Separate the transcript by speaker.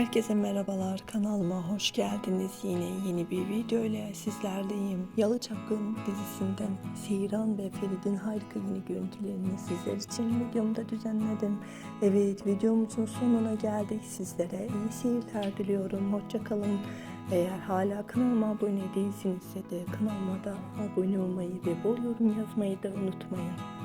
Speaker 1: Herkese merhabalar kanalıma hoş geldiniz yine yeni bir video ile sizlerleyim. Yalı Çapkın dizisinden Seyran ve Ferit'in harika yeni görüntülerini sizler için videomda düzenledim. Evet videomuzun sonuna geldik sizlere iyi seyirler diliyorum hoşça kalın. Eğer hala kanalıma abone değilsinizse de kanalıma da abone olmayı ve bol yorum yazmayı da unutmayın.